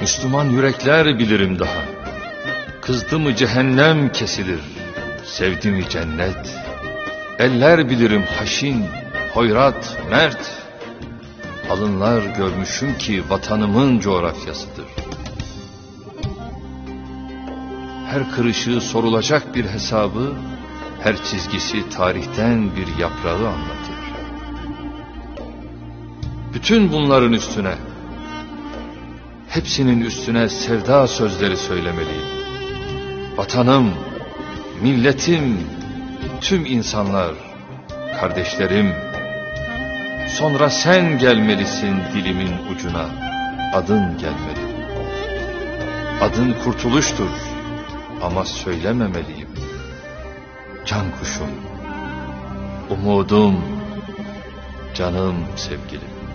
Müslüman yürekler bilirim daha. Kızdı mı cehennem kesilir, sevdi mi cennet. Eller bilirim haşin, hoyrat, mert. Alınlar görmüşüm ki vatanımın coğrafyasıdır. Her kırışı sorulacak bir hesabı, her çizgisi tarihten bir yaprağı anlatır. Bütün bunların üstüne, hepsinin üstüne sevda sözleri söylemeliyim. Vatanım, milletim, tüm insanlar, kardeşlerim, sonra sen gelmelisin dilimin ucuna, adın gelmeli. Adın kurtuluştur ama söylememeliyim. Can kuşum, umudum, canım sevgilim.